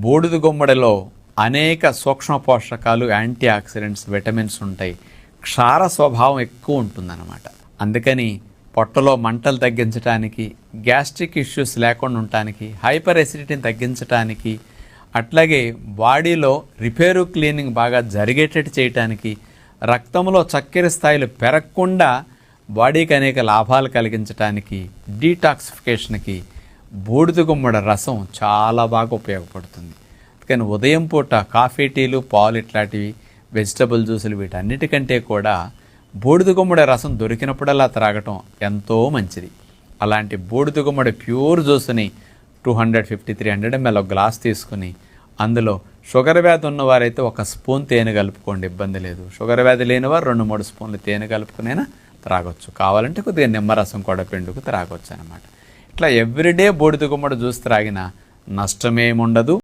బూడిద గుమ్మడిలో అనేక సూక్ష్మ పోషకాలు యాంటీ ఆక్సిడెంట్స్ విటమిన్స్ ఉంటాయి. క్షార స్వభావం ఎక్కువ ఉంటుందన్నమాట. అందుకని పొట్టలో మంటలు తగ్గించడానికి గ్యాస్ట్రిక్ ఇష్యూస్ లేకుండా ఉండటానికి హైపర్ ఎసిడిటీని తగ్గించడానికి అట్లాగే బాడీలో రిపేరు క్లీనింగ్ బాగా జరిగేటట్టు చేయటానికి రక్తంలో చక్కెర స్థాయిలు పెరగకుండా బాడీకి అనేక లాభాలు కలిగించడానికి డీటాక్సిఫికేషన్కి బూడిద గుమ్మడి రసం చాలా బాగా ఉపయోగపడుతుంది. కానీ ఉదయం పూట కాఫీ టీలు పాలు ఇట్లాంటివి వెజిటబుల్ జ్యూసులు వీటన్నిటికంటే కూడా బూడిద గుమ్మడి రసం దొరికినప్పుడల్లా త్రాగటం ఎంతో మంచిది. అలాంటి బూడిద గుమ్మడి ప్యూర్ జ్యూస్ని two hundred fifty three hundred ML ఒక గ్లాస్ తీసుకుని అందులో షుగర్ వ్యాధి ఉన్నవారైతే ఒక స్పూన్ తేనె కలుపుకోండి ఇబ్బంది లేదు. షుగర్ వ్యాధి లేనివారు రెండు మూడు స్పూన్లు తేనె కలుపుకునైనా త్రాగొచ్చు. కావాలంటే కొద్దిగా నిమ్మరసం కూడా పిండుకు త్రాగొచ్చు అనమాట ఇట్లా ఎవ్రీడే బూడిద గుమ్మడి జ్యూస్ త్రాగిన నష్టమేముండదు.